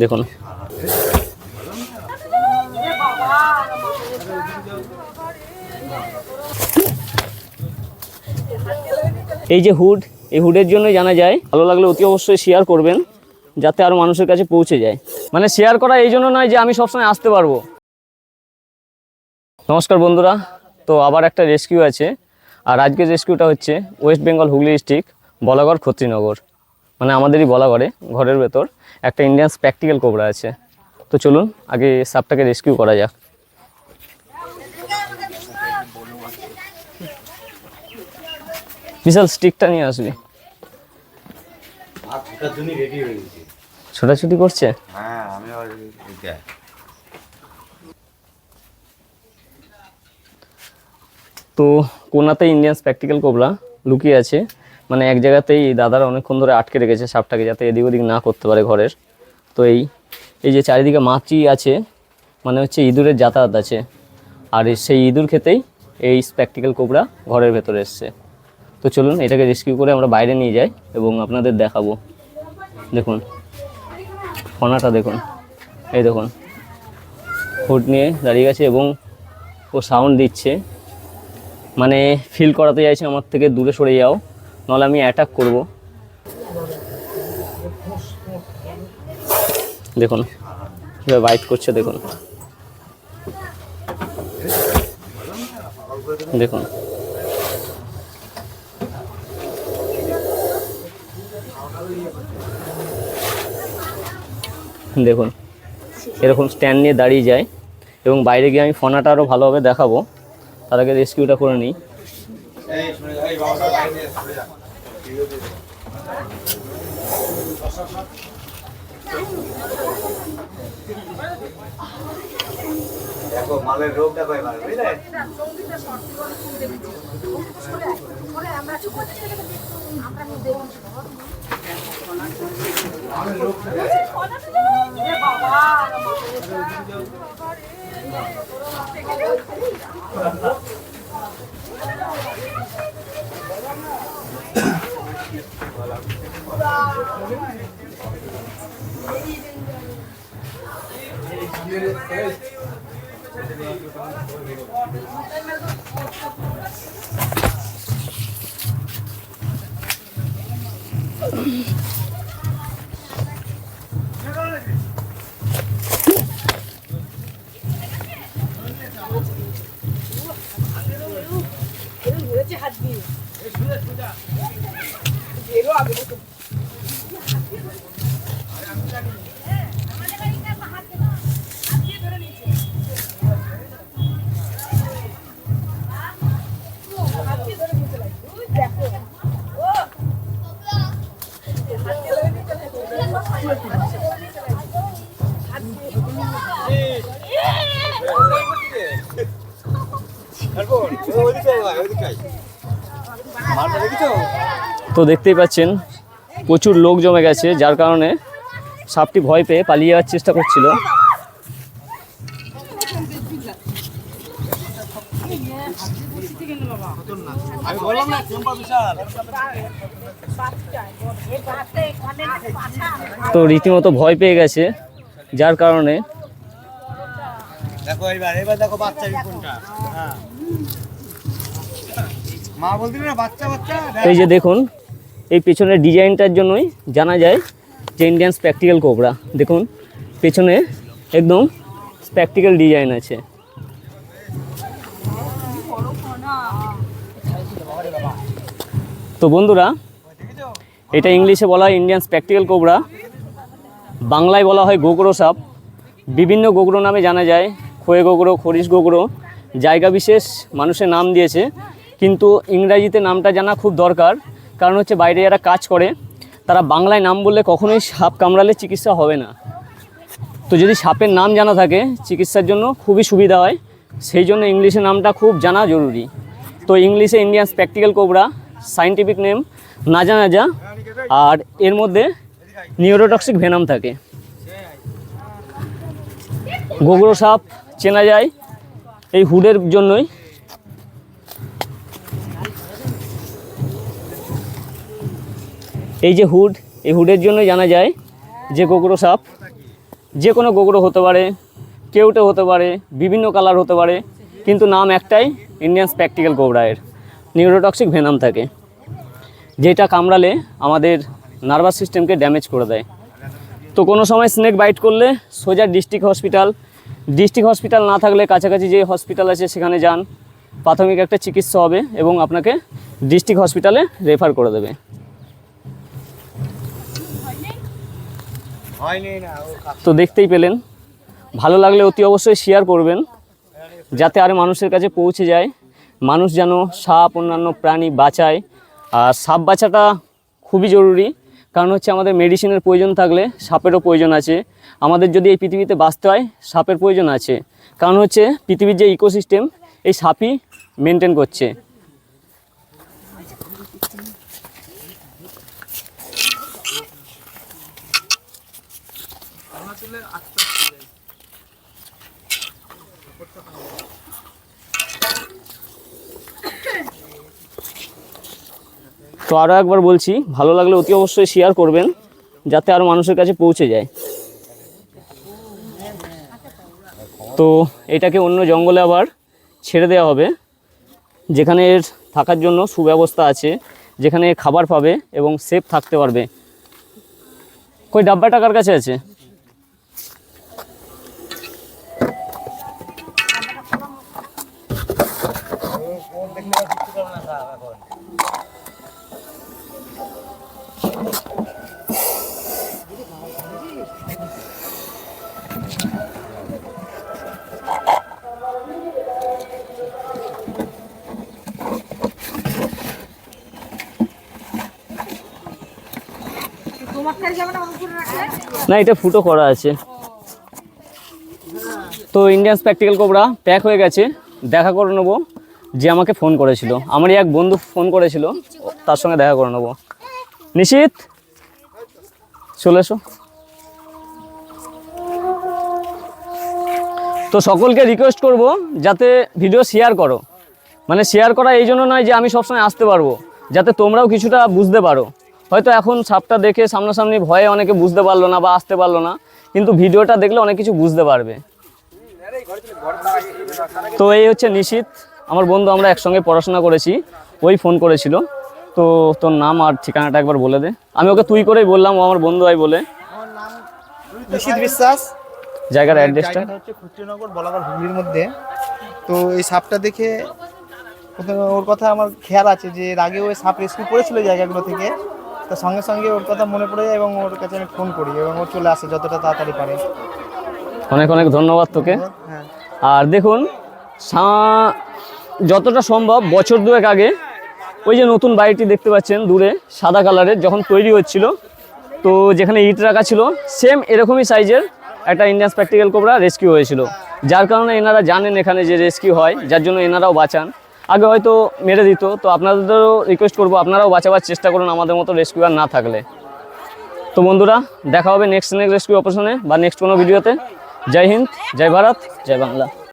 দেখুন। এই যে হুড, এই হুডের জন্য জানা যায়, ভালো লাগলে অতি অবশ্যই শেয়ার করবেন, যাতে আরও মানুষের কাছে পৌঁছে যায়। মানে শেয়ার করা এই জন্য নয় যে আমি সবসময় আসতে পারব। নমস্কার বন্ধুরা, তো আবার একটা রেস্কিউ আছে। আর আজকের রেস্কিউটা হচ্ছে ওয়েস্ট বেঙ্গল হুগলি ডিস্ট্রিক্ট বলাগড়, ক্ষত্রিনগর। মানে আমাদেরই বলাগড়ে, ঘরের ভেতর। একটা ইন্ডিয়ান প্র্যাকটিক্যাল কোবরা আছে। তো চলুন আগে সাপটাকে রেস্কিউ করা যাক। বিশাল স্টিকটা নিয়ে আসবি। ছোটাছুটি করছে? হ্যাঁ আমি তো কোনাতে ইন্ডিয়ান প্র্যাকটিক্যাল কোবরা লুকিয়ে আছে। মানে এক জায়গাতেই দাদারা অনেকক্ষণ ধরে আটকে রেখেছে সাপটাকে যাতে এদিক ওদিক না করতে পারে ঘরের। তো এই এই যে চারিদিকে মাছি আছে মানে হচ্ছে ইঁদুরের যাতায়াত আছে। আর সেই ইঁদুর খেতেই এই স্প্যাকটিক্যাল কোবরা ঘরের ভেতরে এসছে। তো চলুন এটাকে রেস্কিউ করে আমরা বাইরে নিয়ে যাই এবং আপনাদের দেখাবো। দেখুন ফনাটা দেখুন, এই দেখুন। হুড নিয়ে দাঁড়িয়ে গেছে এবং ও সাউন্ড দিচ্ছে। মানে ফিল করাতে চাইছে আমার থেকে, দূরে সরে যাও। নাহলে আমি অ্যাটাক করব। দেখুন বাইট করছে, দেখুন। দেখুন। দেখুন, এরকম স্ট্যান্ড নিয়ে দাঁড়িয়ে যায় এবং বাইরে গিয়ে আমি ফোনাটা আরও ভালোভাবে দেখাবো। তার আগে রেস্কিউটা করে নিই। দেখো মালের রোগ দেখো এবার বুঝলে? Evet. তো ওইদিকে আয়, মালটা দেখেছ তো দেখতেই পাচ্ছেন প্রচুর লোক জমে গেছে যার কারণে সাপটি ভয় পেয়ে পালিয়ে যাওয়ার চেষ্টা করছিল। তো রীতিমতো ভয় পেয়ে গেছে যার কারণে দেখো এবার এবার দেখো বাচ্চা কোনটা। হ্যাঁ। মা বলছিল না বাচ্চা বাচ্চা। এই যে দেখুন এই পেছনের ডিজাইনটার জন্যই জানা যায় যে ইন্ডিয়ান প্র্যাকটিক্যাল কোবরা দেখুন, পেছনে একদম প্র্যাকটিক্যাল ডিজাইন আছে। তো বন্ধুরা, এটা ইংলিশে বলা হয় ইন্ডিয়ান প্র্যাকটিক্যাল কোবরা বাংলায় বলা হয় গোগরো সাপ। বিভিন্ন গোগরো নামে জানা যায়, খয়ে গোগরো, খরিশ গোগরো। জায়গা বিশেষ মানুষের নাম দিয়েছে, কিন্তু ইংরাজিতে নামটা জানা খুব দরকার। কারণ হচ্ছে বাইরে যারা কাজ করে, তারা বাংলায় নাম বললে কখনোই সাপ কামড়ালে চিকিৎসা হবে না। তো যদি সাপের নাম জানা থাকে, চিকিৎসার জন্য খুবই সুবিধা হয়। সেই জন্য ইংলিশে নামটা খুব জানা জরুরি। তো ইংলিশে Indian spectacled cobra scientific name না নাজা নাজা আর এর মধ্যে নিউরোটক্সিক ভেনাম থাকে। গোগরো সাপ চেনা যায় এই হুডের জন্যই। এই যে হুড, এই হুডের জন্য জানা যায় যে গোগরো সাপ যে কোনো গোগরো হতে পারে, কেউটে হতে পারে, বিভিন্ন কালার হতে পারে, কিন্তু নাম একটাই ইন্ডিয়ান স্প্যাকটিক্যাল কোবরা এর। নিউরোটক্সিক ভেনাম থাকে। যেটা কামড়ালে আমাদের নার্ভাস সিস্টেমকে ড্যামেজ করে দেয়। তো কোনো সময় স্নেক বাইট করলে সোজা ডিস্ট্রিক্ট হসপিটাল ডিস্ট্রিক্ট হসপিটাল না থাকলে কাছাকাছি যে হসপিটাল আছে সেখানে যান। প্রাথমিক একটা চিকিৎসা হবে এবং আপনাকে ডিস্ট্রিক্ট হসপিটালে রেফার করে দেবে। তো দেখতেই পেলেন। ভালো লাগলে অতি অবশ্যই শেয়ার করবেন, যাতে আর মানুষের কাছে পৌঁছে যায়। মানুষ যেন সাপ, অন্যান্য প্রাণী বাঁচায়। আর সাপ বাঁচাটা খুবই জরুরি, কারণ হচ্ছে আমাদের মেডিসিনের প্রয়োজন থাকলে সাপেরও প্রয়োজন আছে। আমাদের যদি এই পৃথিবীতে বাঁচতে হয়, সাপের প্রয়োজন আছে। কারণ হচ্ছে পৃথিবীর যে ইকোসিস্টেম এই সাপই মেনটেন করছে। তো আরও একবার বলছি, ভালো লাগলে অতি অবশ্যই শেয়ার করবেন, যাতে আরও মানুষের কাছে পৌঁছে যায়। তো এটাকে অন্য জঙ্গলে আবার ছেড়ে দেওয়া হবে, যেখানে এর থাকার জন্য সুব্যবস্থা আছে, যেখানে খাবার পাবে এবং সেফ থাকতে পারবে। কই ডাব্বা টাকার কাছে আছে? না, এটা ফুটো করা আছে। তো ইন্ডিয়ান স্প্যাকটিক্যাল কোবরা প্যাক হয়ে গেছে। দেখা করে নেব। যে আমাকে ফোন করেছিল। আমারই এক বন্ধু ফোন করেছিল। তার সঙ্গে দেখা করে নেব। নিশিত, চলে এসো। তো সকলকে রিকোয়েস্ট করব যাতে ভিডিও শেয়ার করো। মানে শেয়ার করা এই জন্য নয় যে আমি সবসময় আসতে পারব, যাতে তোমরাও কিছুটা বুঝতে পারো। হয়তো এখন সাপটা দেখে সামনাসামনি ভয়ে অনেকে বুঝতে পারল না বা আসতে পারল না, কিন্তু ভিডিওটা দেখলে অনেক কিছু বুঝতে পারবে। তো এই হচ্ছে নিশিত, আমার বন্ধু, আমরা একসঙ্গে পড়াশোনা করেছি, ওই ফোন করেছিল। তো তোর নাম আর ঠিকানাটা একবার বলে দে। আমি ওকে তুই করেই বললাম ও আমার বন্ধু হয় বলে। নিশিত বিশ্বাস। জায়গার অ্যাড্রেসটা হচ্ছে খুচরনগর বলাগড় হুগলির মধ্যে। তো এই সাপটা দেখে প্রথমে ওর কথা আমার খেয়াল আছে যে এর আগে ওই সাপ রেস্কিউ করেছিল জায়গাগুলো থেকে। তো সঙ্গে সঙ্গে ওর কথা মনে পড়ে যায় এবং ওর কাছে আমি ফোন করি এবং ও চলে আসে যতটা তাড়াতাড়ি পারে। অনেক অনেক ধন্যবাদ তোকে। হ্যাঁ। আর দেখুন সা- যতটা সম্ভব বছর দুয়েক আগে ওই যে নতুন বাড়িটি দেখতে পাচ্ছেন দূরে, সাদা কালারের, যখন তৈরি হচ্ছিল, তো যেখানে ইট রাখা ছিল সেম এরকমই সাইজের একটা ইন্ডিয়ান প্র্যাকটিক্যাল কোবরা রেস্কিউ হয়েছিল। যার কারণে এনারা জানেন এখানে যে রেস্কিউ হয়, যার জন্য এনারাও বাঁচান। আগে হয়তো মেরে দিত, তো আপনাদেরও রিকোয়েস্ট করব, আপনারাও বাঁচাবার চেষ্টা করুন আমাদের মতো রেস্কিউয়ার না থাকলে। তো বন্ধুরা, দেখা হবে নেক্সট নেক্সট রেস্কিউ অপারেশনে বা নেক্সট কোনো ভিডিওতে জয় হিন্দ, জয় ভারত, জয় বাংলা।